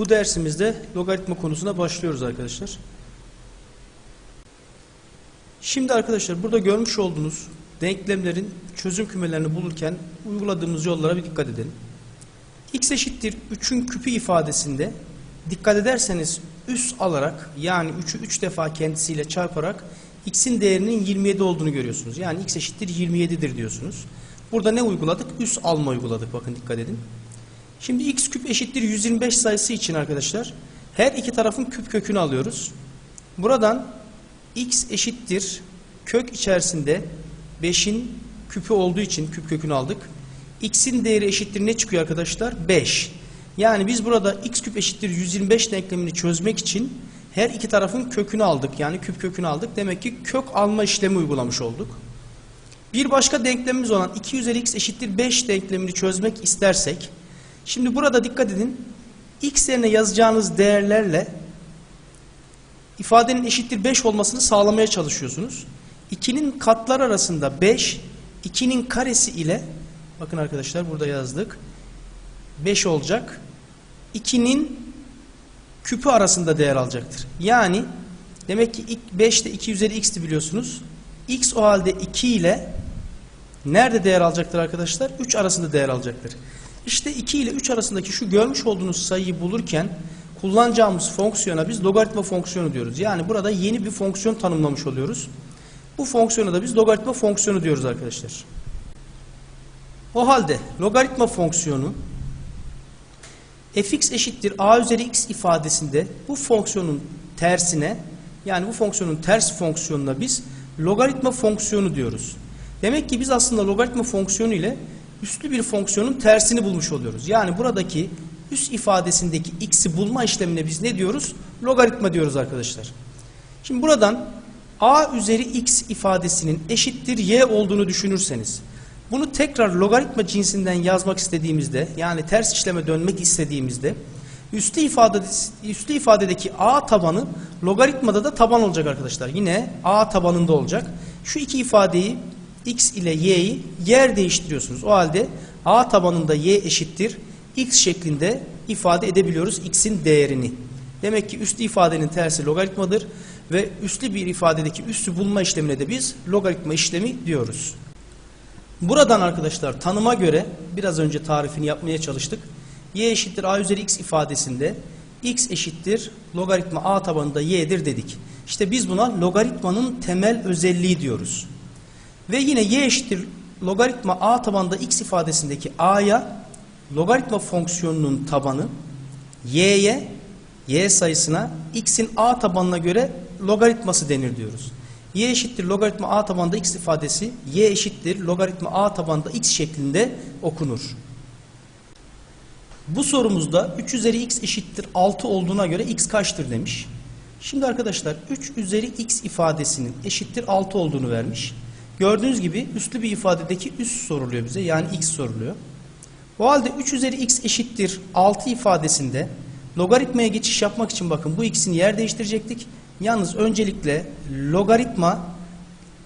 Bu dersimizde logaritma konusuna başlıyoruz arkadaşlar. Şimdi arkadaşlar burada görmüş olduğunuz denklemlerin çözüm kümelerini bulurken uyguladığımız yollara bir dikkat edelim. x eşittir 3'ün küpü ifadesinde dikkat ederseniz üs alarak yani 3'ü 3 defa kendisiyle çarparak x'in değerinin 27 olduğunu görüyorsunuz. Yani x eşittir 27'dir diyorsunuz. Burada ne uyguladık? Üs alma uyguladık. Bakın dikkat edin. Şimdi x küp eşittir 125 sayısı için arkadaşlar her iki tarafın küp kökünü alıyoruz. Buradan x eşittir kök içerisinde 5'in küpü olduğu için küp kökünü aldık. x'in değeri eşittir ne çıkıyor arkadaşlar? 5. Yani biz burada x küp eşittir 125 denklemini çözmek için her iki tarafın kökünü aldık. Yani küp kökünü aldık. Demek ki kök alma işlemi uygulamış olduk. Bir başka denklemimiz olan 2 üzeri x eşittir 5 denklemini çözmek istersek Şimdi burada dikkat edin. X yerine yazacağınız değerlerle ifadenin eşittir 5 olmasını sağlamaya çalışıyorsunuz. 2'nin katlar arasında 5, 2'nin karesi ile bakın arkadaşlar burada yazdık. 5 olacak. 2'nin küpü arasında değer alacaktır. Yani demek ki 5 de 2 üzeri x'ti biliyorsunuz. x o halde 2 ile nerede değer alacaktır arkadaşlar? 3 arasında değer alacaktır. İşte 2 ile 3 arasındaki şu görmüş olduğunuz sayıyı bulurken kullanacağımız fonksiyona biz logaritma fonksiyonu diyoruz. Yani burada yeni bir fonksiyon tanımlamış oluyoruz. Bu fonksiyona da biz logaritma fonksiyonu diyoruz arkadaşlar. O halde logaritma fonksiyonu fx eşittir a üzeri x ifadesinde bu fonksiyonun tersine yani bu fonksiyonun ters fonksiyonuna biz logaritma fonksiyonu diyoruz. Demek ki biz aslında logaritma fonksiyonu ile üslü bir fonksiyonun tersini bulmuş oluyoruz. Yani buradaki üst ifadesindeki x'i bulma işlemine biz ne diyoruz? Logaritma diyoruz arkadaşlar. Şimdi buradan a üzeri x ifadesinin eşittir y olduğunu düşünürseniz bunu tekrar logaritma cinsinden yazmak istediğimizde yani ters işleme dönmek istediğimizde üslü, ifade, üslü ifadedeki a tabanı logaritmada da taban olacak arkadaşlar. Yine a tabanında olacak. Şu iki ifadeyi x ile y'yi yer değiştiriyorsunuz. O halde a tabanında y eşittir x şeklinde ifade edebiliyoruz x'in değerini. Demek ki üslü ifadenin tersi logaritmadır ve üslü bir ifadedeki üssü bulma işlemine de biz logaritma işlemi diyoruz. Buradan arkadaşlar tanıma göre biraz önce tarifini yapmaya çalıştık. y eşittir a üzeri x ifadesinde x eşittir logaritma a tabanında y'dir dedik. İşte biz buna logaritmanın temel özelliği diyoruz. Ve yine y eşittir logaritma a tabanında x ifadesindeki a'ya logaritma fonksiyonunun tabanı y'ye y sayısına x'in a tabanına göre logaritması denir diyoruz. y eşittir logaritma a tabanında x ifadesi y eşittir logaritma a tabanında x şeklinde okunur. Bu sorumuzda 3 üzeri x eşittir 6 olduğuna göre x kaçtır demiş. Şimdi arkadaşlar 3 üzeri x ifadesinin eşittir 6 olduğunu vermiş. Gördüğünüz gibi üslü bir ifadedeki üst soruluyor bize. Yani x soruluyor. O halde 3 üzeri x eşittir 6 ifadesinde logaritmaya geçiş yapmak için bakın bu x'in yer değiştirecektik. Yalnız öncelikle logaritma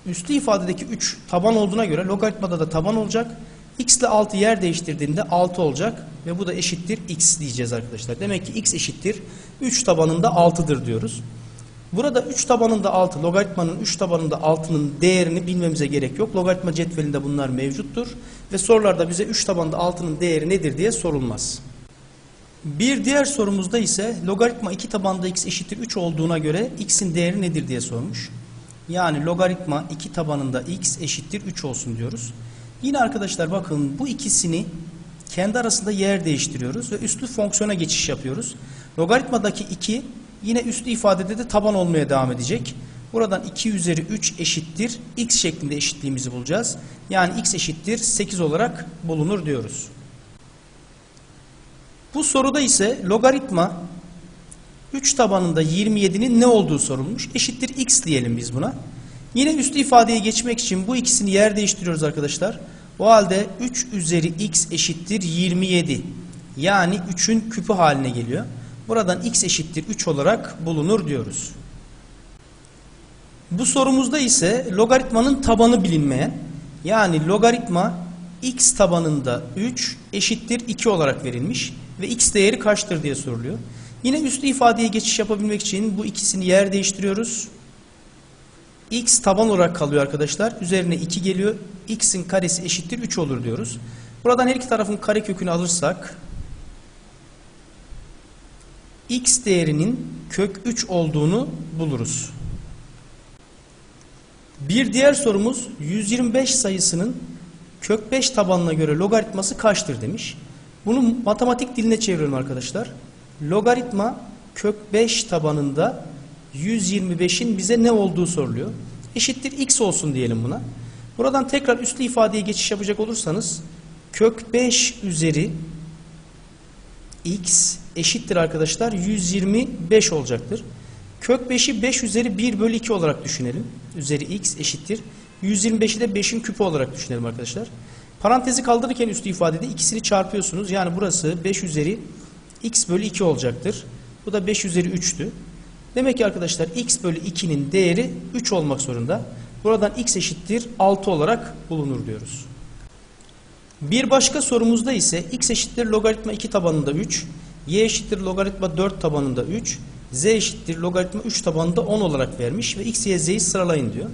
üslü ifadedeki 3 taban olduğuna göre logaritmada da taban olacak. x ile 6 yer değiştirdiğinde 6 olacak ve bu da eşittir x diyeceğiz arkadaşlar. Demek ki x eşittir 3 tabanında 6'dır diyoruz. Burada 3 tabanında 6, logaritmanın 3 tabanında 6'nın değerini bilmemize gerek yok. Logaritma cetvelinde bunlar mevcuttur. Ve sorularda bize 3 tabanında 6'nın değeri nedir diye sorulmaz. Bir diğer sorumuzda ise logaritma 2 tabanda x eşittir 3 olduğuna göre x'in değeri nedir diye sormuş. Yani logaritma 2 tabanında x eşittir 3 olsun diyoruz. Yine arkadaşlar bakın bu ikisini kendi arasında yer değiştiriyoruz ve üslü fonksiyona geçiş yapıyoruz. Logaritmadaki 2 Yine üslü ifadede de taban olmaya devam edecek. Buradan 2 üzeri 3 eşittir. x şeklinde eşitliğimizi bulacağız. Yani x eşittir 8 olarak bulunur diyoruz. Bu soruda ise logaritma 3 tabanında 27'nin ne olduğu sorulmuş. Eşittir x diyelim biz buna. Yine üslü ifadeye geçmek için bu ikisini yer değiştiriyoruz arkadaşlar. O halde 3 üzeri x eşittir 27. Yani 3'ün küpü haline geliyor. Buradan x eşittir 3 olarak bulunur diyoruz. Bu sorumuzda ise logaritmanın tabanı bilinmeyen yani logaritma x tabanında 3 eşittir 2 olarak verilmiş ve x değeri kaçtır diye soruluyor. Yine üslü ifadeye geçiş yapabilmek için bu ikisini yer değiştiriyoruz. x taban olarak kalıyor arkadaşlar. Üzerine 2 geliyor. x'in karesi eşittir 3 olur diyoruz. Buradan her iki tarafın kare kökünü alırsak x değerinin kök 3 olduğunu buluruz. Bir diğer sorumuz 125 sayısının kök 5 tabanına göre logaritması kaçtır demiş. Bunu matematik diline çeviriyorum arkadaşlar. Logaritma kök 5 tabanında 125'in bize ne olduğu soruluyor. Eşittir x olsun diyelim buna. Buradan tekrar üslü ifadeye geçiş yapacak olursanız kök 5 üzeri x eşittir arkadaşlar 125 olacaktır. Kök 5'i 5 üzeri 1 bölü 2 olarak düşünelim. Üzeri x eşittir. 125'i de 5'in küpü olarak düşünelim arkadaşlar. Parantezi kaldırırken üstü ifadede ikisini çarpıyorsunuz. Yani burası 5 üzeri x bölü 2 olacaktır. Bu da 5 üzeri 3'tü. Demek ki arkadaşlar x bölü 2'nin değeri 3 olmak zorunda. Buradan x eşittir 6 olarak bulunur diyoruz. Bir başka sorumuzda ise x eşittir logaritma 2 tabanında 3, y eşittir logaritma 4 tabanında 3, z eşittir logaritma 3 tabanında 10 olarak vermiş ve x, y, z'yi sıralayın diyor.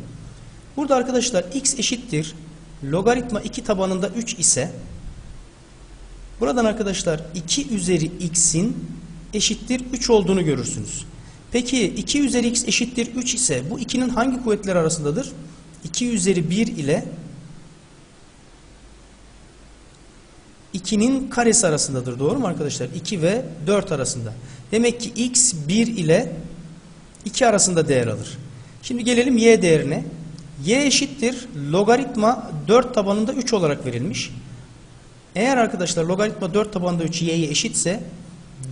Burada arkadaşlar x eşittir logaritma 2 tabanında 3 ise buradan arkadaşlar 2 üzeri x'in eşittir 3 olduğunu görürsünüz. Peki 2 üzeri x eşittir 3 ise bu 2'nin hangi kuvvetler arasındadır? 2 üzeri 1 ile 2'nin karesi arasındadır. Doğru mu arkadaşlar? 2 ve 4 arasında. Demek ki x 1 ile 2 arasında değer alır. Şimdi gelelim y değerine. y eşittir logaritma 4 tabanında 3 olarak verilmiş. Eğer arkadaşlar logaritma 4 tabanında 3 y'ye eşitse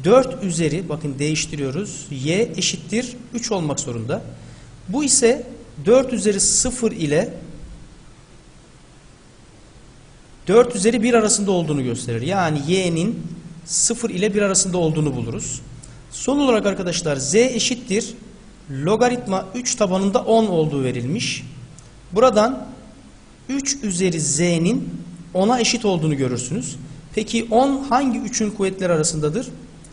4 üzeri bakın değiştiriyoruz. y eşittir 3 olmak zorunda. Bu ise 4 üzeri 0 ile 4 üzeri 1 arasında olduğunu gösterir. Yani y'nin 0 ile 1 arasında olduğunu buluruz. Son olarak arkadaşlar z eşittir logaritma 3 tabanında 10 olduğu verilmiş. Buradan 3 üzeri z'nin 10'a eşit olduğunu görürsünüz. Peki 10 hangi 3'ün kuvvetleri arasındadır?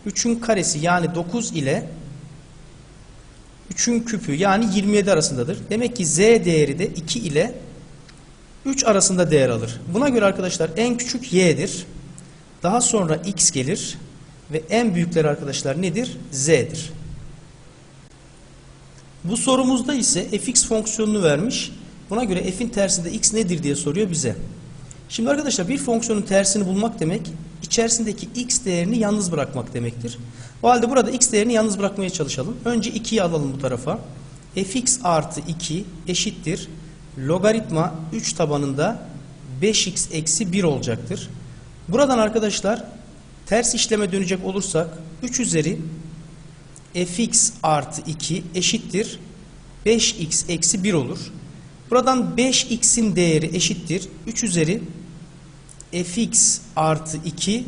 3'ün karesi yani 9 ile 3'ün küpü yani 27 arasındadır. Demek ki z değeri de 2 ile 3 arasında değer alır. Buna göre arkadaşlar en küçük y'dir. Daha sonra x gelir ve en büyükleri arkadaşlar nedir? z'dir. Bu sorumuzda ise fx fonksiyonunu vermiş. Buna göre f'in tersinde x nedir diye soruyor bize. Şimdi arkadaşlar bir fonksiyonun tersini bulmak demek içerisindeki x değerini yalnız bırakmak demektir. O halde burada x değerini yalnız bırakmaya çalışalım. Önce 2'yi alalım bu tarafa. fx artı 2 eşittir. Logaritma 3 tabanında 5x eksi 1 olacaktır. Buradan arkadaşlar ters işleme dönecek olursak 3 üzeri fx artı 2 eşittir 5x eksi 1 olur. Buradan 5x'in değeri eşittir 3 üzeri fx artı 2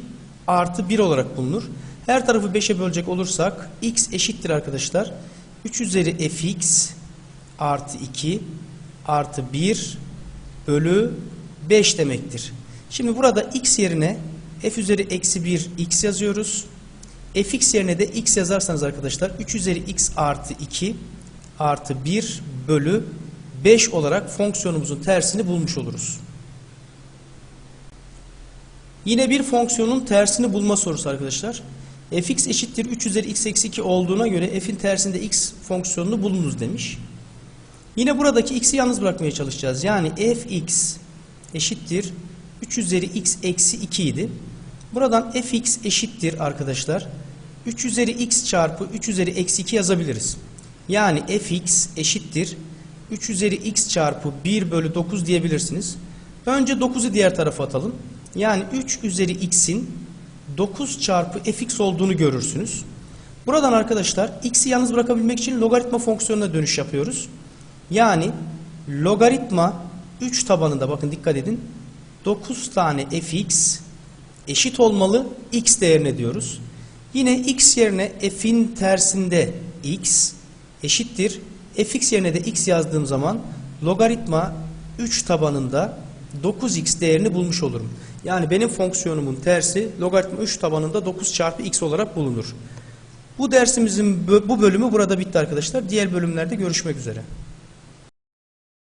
artı 1 olarak bulunur. Her tarafı 5'e bölecek olursak x eşittir arkadaşlar. 3 üzeri fx artı 2 artı 1 bölü 5 demektir. Şimdi burada x yerine f üzeri eksi 1 x yazıyoruz. fx yerine de x yazarsanız arkadaşlar 3 üzeri x artı 2 artı 1 bölü 5 olarak fonksiyonumuzun tersini bulmuş oluruz. Yine bir fonksiyonun tersini bulma sorusu arkadaşlar. fx eşittir 3 üzeri x eksi 2 olduğuna göre f'in tersinde x fonksiyonunu bulunuz demiş. Yine buradaki x'i yalnız bırakmaya çalışacağız. Yani fx eşittir 3 üzeri x eksi 2 idi. Buradan fx eşittir arkadaşlar. 3 üzeri x çarpı 3 üzeri eksi 2 yazabiliriz. Yani fx eşittir 3 üzeri x çarpı 1 bölü 9 diyebilirsiniz. Önce 9'u diğer tarafa atalım. Yani 3 üzeri x'in 9 çarpı fx olduğunu görürsünüz. Buradan arkadaşlar x'i yalnız bırakabilmek için logaritma fonksiyonuna dönüş yapıyoruz. Yani logaritma 3 tabanında bakın dikkat edin 9 tane fx eşit olmalı x değerine diyoruz. Yine x yerine f'in tersinde x eşittir. fx yerine de x yazdığım zaman logaritma 3 tabanında 9x değerini bulmuş olurum. Yani benim fonksiyonumun tersi logaritma 3 tabanında 9 çarpı x olarak bulunur. Bu dersimizin bu bölümü burada bitti arkadaşlar. Diğer bölümlerde görüşmek üzere.